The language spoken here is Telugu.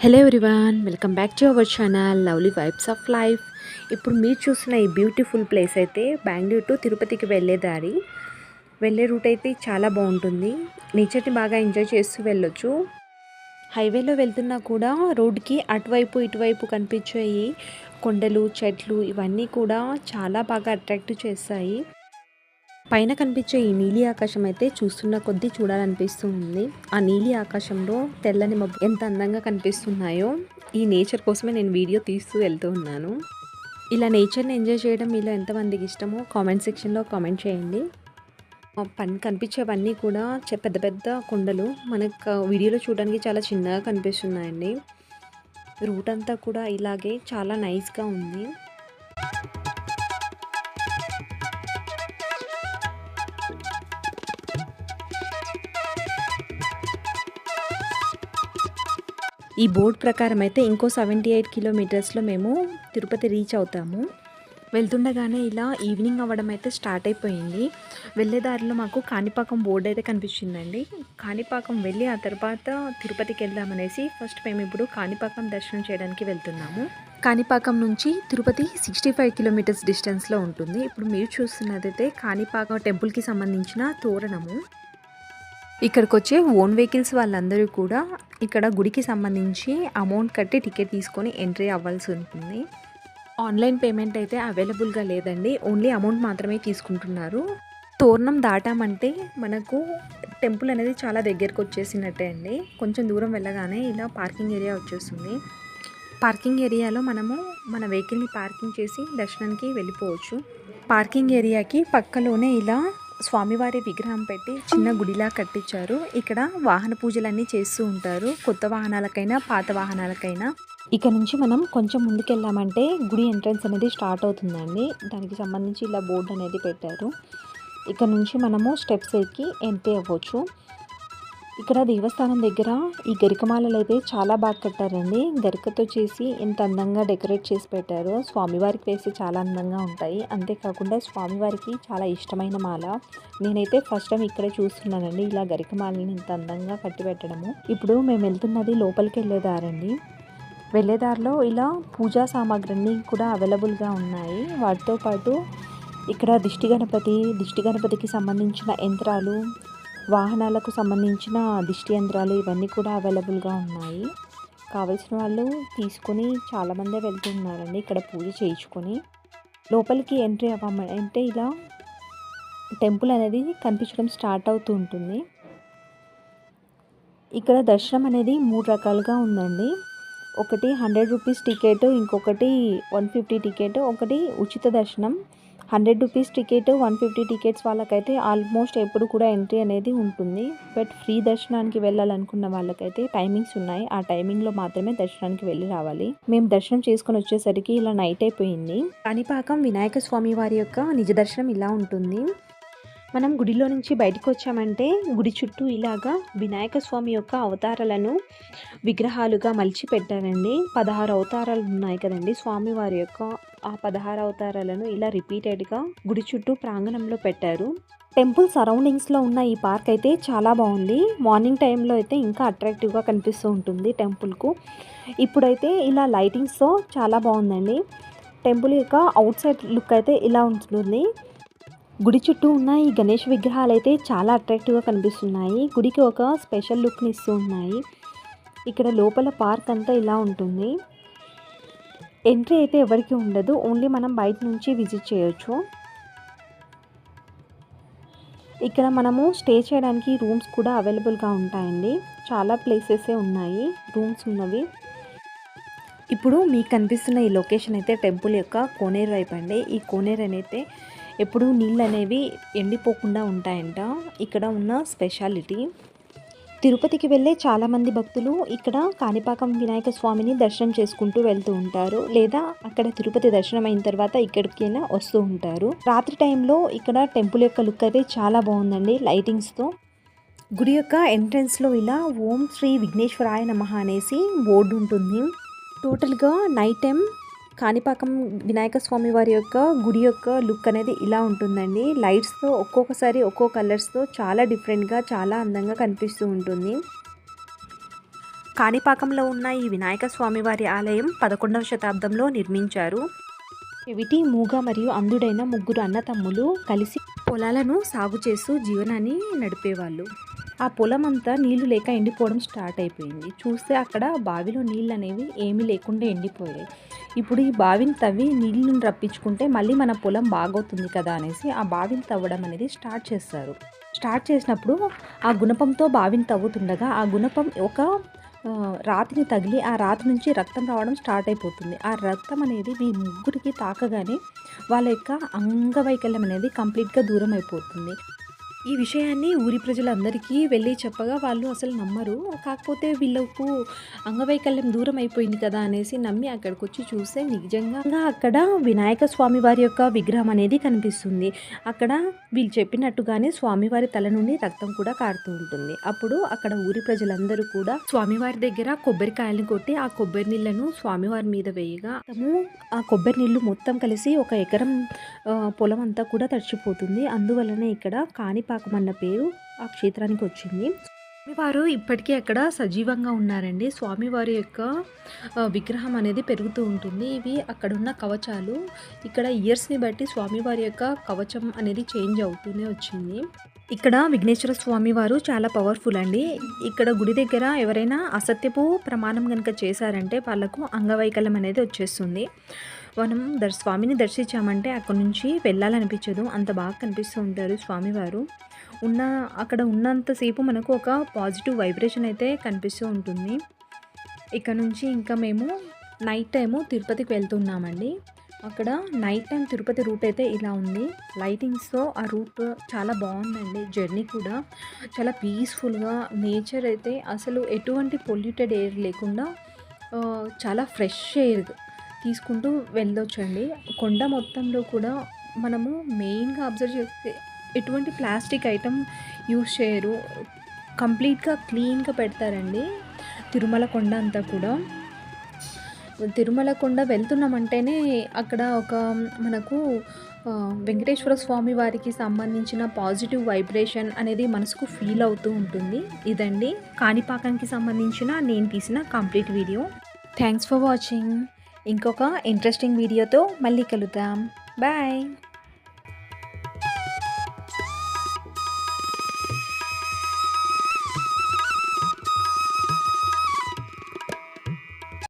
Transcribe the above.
Hello everyone welcome back to our channel lovely vibes of life ఇప్పుడు మీరు చూసిన ఈ బ్యూటిఫుల్ ప్లేస్ అయితే బెంగళూరు టు తిరుపతికి వెళ్ళే దారి. వెళ్ళే రూట్ అయితే చాలా బాగుంటుంది. నేచర్ని బాగా ఎంజాయ్ చేస్తూ వెళ్ళొచ్చు. హైవేలో వెళ్తున్నా కూడా రోడ్డుకి అటువైపు ఇటువైపు కనిపించే కొండలు చెట్లు ఇవన్నీ కూడా చాలా బాగా అట్రాక్ట్ చేస్తాయి. పైన కనిపించే ఈ నీలి ఆకాశం అయితే చూస్తున్న కొద్దీ చూడాలనిపిస్తూ ఉంది ఆ నీలి ఆకాశంలో తెల్లని మబ్బు ఎంత అందంగా కనిపిస్తున్నాయో ఈ నేచర్ కోసమే నేను వీడియో తీస్తూ వెళ్తూ ఉన్నాను. ఇలా నేచర్ని ఎంజాయ్ చేయడం మీలో ఎంతమందికి ఇష్టమో కామెంట్ సెక్షన్లో కామెంట్ చేయండి. పని కనిపించేవన్నీ కూడా పెద్ద పెద్ద కొండలు మనకు వీడియోలో చూడడానికి చాలా చిన్నగా కనిపిస్తున్నాయండి. రూట్ అంతా కూడా ఇలాగే చాలా నైస్గా ఉంది. ఈ బోర్డ్ ప్రకారం అయితే ఇంకో సెవెంటీ ఎయిట్ కిలోమీటర్స్లో మేము తిరుపతి రీచ్ అవుతాము. వెళ్తుండగానే ఇలా ఈవినింగ్ అవ్వడం అయితే స్టార్ట్ అయిపోయింది. వెళ్ళే దారిలో మాకు కాణిపాకం బోర్డు అయితే కనిపించిందండి. కాణిపాకం వెళ్ళి ఆ తర్వాత తిరుపతికి వెళ్దామనేసి ఫస్ట్ మేము ఇప్పుడు కాణిపాకం దర్శనం చేయడానికి వెళ్తున్నాము. కాణిపాకం నుంచి తిరుపతి సిక్స్టీ ఫైవ్ కిలోమీటర్స్ డిస్టెన్స్లో ఉంటుంది. ఇప్పుడు మీరు చూస్తున్నదైతే కాణిపాకం టెంపుల్కి సంబంధించిన తోరణము. ఇక్కడికి వచ్చే ఓన్ వెహికల్స్ వాళ్ళందరూ కూడా ఇక్కడ గుడికి సంబంధించి అమౌంట్ కట్టి టికెట్ తీసుకొని ఎంట్రీ అవ్వాల్సి ఉంటుంది. ఆన్లైన్ పేమెంట్ అయితే అవైలబుల్గా లేదండి. ఓన్లీ అమౌంట్ మాత్రమే తీసుకుంటున్నారు. తోరణం దాటామంటే మనకు టెంపుల్ అనేది చాలా దగ్గరకు వచ్చేసినట్టే అండి. కొంచెం దూరం వెళ్ళగానే ఇలా పార్కింగ్ ఏరియా వచ్చేస్తుంది. పార్కింగ్ ఏరియాలో మనము మన వెహికల్ని పార్కింగ్ చేసి దర్శనానికి వెళ్ళిపోవచ్చు. పార్కింగ్ ఏరియాకి పక్కలోనే ఇలా స్వామివారి విగ్రహం పెట్టి చిన్న గుడిలా కట్టించారు. ఇక్కడ వాహన పూజలన్నీ చేస్తూ ఉంటారు. కొత్త వాహనాలకైనా పాత వాహనాలకైనా. ఇక్కడ నుంచి మనం కొంచెం ముందుకెళ్ళామంటే గుడి ఎంట్రన్స్ అనేది స్టార్ట్ అవుతుందండి. దానికి సంబంధించి ఇలా బోర్డు అనేది పెట్టారు. ఇక్కడ నుంచి మనము స్టెప్స్ ఎక్కి ఎంట్రీ అవ్వచ్చు. ఇక్కడ దేవస్థానం దగ్గర ఈ గరికమాలలు అయితే చాలా బాగా కట్టారండి. గరికతో చేసి ఎంత అందంగా డెకరేట్ చేసి పెట్టారో. స్వామివారికి వేసి చాలా అందంగా ఉంటాయి. అంతేకాకుండా స్వామివారికి చాలా ఇష్టమైన మాల. నేనైతే ఫస్ట్ టైం ఇక్కడే చూస్తున్నానండి ఇలా గరికమాలని ఇంత అందంగా కట్టి పెట్టడము. ఇప్పుడు మేము వెళ్తున్నది లోపలికి వెళ్ళేదారండి వెళ్ళేదారిలో ఇలా పూజా సామాగ్రిని కూడా అవైలబుల్గా ఉన్నాయి. వాటితో పాటు ఇక్కడ దిష్టి గణపతి దిష్టి గణపతికి సంబంధించిన యంత్రాలు వాహనాలకు సంబంధించిన దిష్టి యంత్రాలు ఇవన్నీ కూడా అవైలబుల్గా ఉన్నాయి. కావలసిన వాళ్ళు తీసుకొని చాలామందే వెళ్తున్నారండి ఇక్కడ పూజ చేయించుకొని. లోపలికి ఎంట్రీ అవ్వమ అంటే ఇలా టెంపుల్ అనేది కనిపించడం స్టార్ట్ అవుతూ ఉంటుంది. ఇక్కడ దర్శనం అనేది మూడు రకాలుగా ఉందండి. ఒకటి హండ్రెడ్ రూపీస్ టికెట్ ఇంకొకటి వన్ ఫిఫ్టీ టికెట్ ఒకటి ఉచిత దర్శనం hundred rupees ticket one fifty tickets వాళ్ళకైతే ఆల్మోస్ట్ ఎప్పుడు కూడా ఎంట్రీ అనేది ఉంటుంది. బట్ ఫ్రీ దర్శనానికి వెళ్ళాలనుకున్న వాళ్ళకైతే టైమింగ్స్ ఉన్నాయి. ఆ టైమింగ్లో మాత్రమే దర్శనానికి వెళ్ళి రావాలి. మేము దర్శనం చేసుకొని వచ్చేసరికి ఇలా నైట్ అయిపోయింది. కాణిపాకం వినాయక స్వామి వారి యొక్క నిజ దర్శనం ఇలా ఉంటుంది. మనం గుడిలో నుంచి బయటకు వచ్చామంటే గుడి చుట్టూ ఇలాగా వినాయక స్వామి యొక్క అవతారాలను విగ్రహాలుగా మలిచి పెట్టారండి పదహారు అవతారాలు ఉన్నాయి కదండి స్వామివారి యొక్క ఆ పదహారు అవతారాలను ఇలా రిపీటెడ్గా గుడి చుట్టూ ప్రాంగణంలో పెట్టారు. టెంపుల్ సరౌండింగ్స్లో ఉన్న ఈ పార్క్ అయితే చాలా బాగుంది. మార్నింగ్ టైంలో అయితే ఇంకా అట్రాక్టివ్గా కనిపిస్తూ ఉంటుంది టెంపుల్కు. ఇప్పుడైతే ఇలా లైటింగ్స్తో చాలా బాగుందండి. టెంపుల్ యొక్క అవుట్ సైడ్ లుక్ అయితే ఇలా ఉంటుంది. గుడి చుట్టూ ఉన్న ఈ గణేష్ విగ్రహాలు అయితే చాలా అట్రాక్టివ్గా కనిపిస్తున్నాయి. గుడికి ఒక స్పెషల్ లుక్ని ఇస్తూ ఉన్నాయి. ఇక్కడ లోపల పార్క్ అంతా ఇలా ఉంటుంది. ఎంట్రీ అయితే ఎవరికి ఉండదు. ఓన్లీ మనం బయట నుంచి విజిట్ చేయొచ్చు. ఇక్కడ మనము స్టే చేయడానికి రూమ్స్ కూడా అవైలబుల్గా ఉంటాయండి. చాలా ప్లేసెసే ఉన్నాయి. రూమ్స్ ఉన్నవి. ఇప్పుడు మీకు కనిపిస్తున్న ఈ లొకేషన్ అయితే టెంపుల్ యొక్క కోనేరు వైపు అండి. ఈ కోనేరు అనేది ఎప్పుడూ నీళ్ళు అనేవి ఎండిపోకుండా ఉంటాయంట. ఇక్కడ ఉన్న స్పెషాలిటీ తిరుపతికి వెళ్ళే చాలామంది భక్తులు ఇక్కడ కాణిపాకం వినాయక స్వామిని దర్శనం చేసుకుంటూ వెళ్తూ ఉంటారు. లేదా అక్కడ తిరుపతి దర్శనం అయిన తర్వాత ఇక్కడికైనా వస్తూ ఉంటారు. రాత్రి టైంలో ఇక్కడ టెంపుల్ యొక్క లుక్ అయితే చాలా బాగుందండి. లైటింగ్స్తో. గుడి యొక్క ఎంట్రన్స్లో ఇలా ఓం శ్రీ విఘ్నేశ్వరాయ నమ అనేసి బోర్డు ఉంటుంది టోటల్గా నైట్ టైం కాణిపాకం వినాయక స్వామి వారి యొక్క గుడి యొక్క లుక్ అనేది ఇలా ఉంటుందండి. లైట్స్తో ఒక్కొక్కసారి ఒక్కో కలర్స్తో చాలా డిఫరెంట్గా చాలా అందంగా కనిపిస్తూ ఉంటుంది. కాణిపాకంలో ఉన్న ఈ వినాయక స్వామివారి ఆలయం పదకొండవ శతాబ్దంలో నిర్మించారు. చెవిటి మూగ మరియు అంధుడైన ముగ్గురు అన్నతమ్ములు కలిసి పొలాలను సాగు చేస్తూ జీవనాన్ని నడిపేవాళ్ళు. ఆ పొలం అంతా నీళ్ళు లేక ఎండిపోవడం స్టార్ట్ అయిపోయింది. చూస్తే అక్కడ బావిలో నీళ్ళు అనేవి ఏమీ లేకుండా ఎండిపోయాయి. ఇప్పుడు ఈ బావిని తవ్వి నీళ్ళని రప్పించుకుంటే మళ్ళీ మన పొలం బాగవుతుంది కదా అనేసి ఆ బావిని తవ్వడం అనేది స్టార్ట్ చేస్తారు. స్టార్ట్ చేసినప్పుడు ఆ గుణపంతో బావిని తవ్వుతుండగా ఆ గుణపం ఒక రాతిని తగిలి ఆ రాతి నుంచి రక్తం రావడం స్టార్ట్ అయిపోతుంది. ఆ రక్తం అనేది మీ ముగ్గురికి తాకగానే వాళ్ళ యొక్క అంగవైకల్యం అనేది కంప్లీట్గా దూరం అయిపోతుంది ఈ విషయాన్ని ఊరి ప్రజలందరికీ వెళ్ళి చెప్పగా వాళ్ళు అసలు నమ్మరు. కాకపోతే వీళ్ళకు అంగవైకల్యం దూరం అయిపోయింది కదా అనేసి నమ్మి అక్కడికి వచ్చి చూస్తే నిజంగా అక్కడ వినాయక స్వామి వారి యొక్క విగ్రహం అనేది కనిపిస్తుంది. అక్కడ వీళ్ళు చెప్పినట్టుగానే స్వామివారి తల నుండి రక్తం కూడా కారుతూ ఉంటుంది. అప్పుడు అక్కడ ఊరి ప్రజలందరూ కూడా స్వామివారి దగ్గర కొబ్బరికాయలను కొట్టి ఆ కొబ్బరి నీళ్ళను స్వామివారి మీద వేయగా ఆ కొబ్బరి నీళ్ళు మొత్తం కలిసి ఒక ఎకరం పొలం అంతా కూడా తడిచిపోతుంది. అందువలనే ఇక్కడ కాని పాకం అన్న పేరు ఆ క్షేత్రానికి వచ్చింది. స్వామివారు ఇప్పటికీ అక్కడ సజీవంగా ఉన్నారండి. స్వామివారి యొక్క విగ్రహం అనేది పెరుగుతూ ఉంటుంది. ఇవి అక్కడున్న కవచాలు. ఇక్కడ ఇయర్స్ని బట్టి స్వామివారి యొక్క కవచం అనేది చేంజ్ అవుతూనే వచ్చింది. ఇక్కడ విఘ్నేశ్వర స్వామి వారు చాలా పవర్ఫుల్ అండి. ఇక్కడ గుడి దగ్గర ఎవరైనా అసత్యపు ప్రమాణం కనుక చేశారంటే వాళ్ళకు అంగవైకల్యం అనేది వచ్చేస్తుంది. మనం దర్ స్వామిని దర్శించామంటే అక్కడ నుంచి వెళ్ళాలనిపించదు. అంత బాగా కనిపిస్తూ ఉంటారు స్వామివారు. ఉన్న అక్కడ ఉన్నంతసేపు మనకు ఒక పాజిటివ్ వైబ్రేషన్ అయితే కనిపిస్తూ ఉంటుంది. ఇక్కడ నుంచి ఇంకా మేము నైట్ టైము తిరుపతికి వెళ్తున్నామండి. అక్కడ నైట్ టైం తిరుపతి రూట్ అయితే ఇలా ఉంది. లైటింగ్స్తో ఆ రూట్ చాలా బాగుందండి. జర్నీ కూడా చాలా పీస్ఫుల్గా నేచర్ అయితే అసలు ఎటువంటి పొల్యూటెడ్ ఎయిర్ లేకుండా చాలా ఫ్రెష్ ఎయిర్. తీసుకుంటూ వెళ్ళొచ్చండి. కొండ మొత్తంలో కూడా మనము మెయిన్గా అబ్జర్వ్ చేస్తే ఎటువంటి ప్లాస్టిక్ ఐటమ్ యూస్ చేయరు. కంప్లీట్గా క్లీన్గా పెడతారండి. తిరుమల కొండ అంతా కూడా. తిరుమల కొండ వెళ్తున్నామంటేనే అక్కడ ఒక మనకు వెంకటేశ్వర స్వామి వారికి సంబంధించిన పాజిటివ్ వైబ్రేషన్ అనేది మనసుకు ఫీల్ అవుతూ ఉంటుంది. ఇదండి. కాణిపాకానికి సంబంధించిన నేను తీసిన complete video. Thanks for watching. ఇంకొక ఇంట్రెస్టింగ్ వీడియోతో మళ్ళీ కలుద్దాం. బాయ్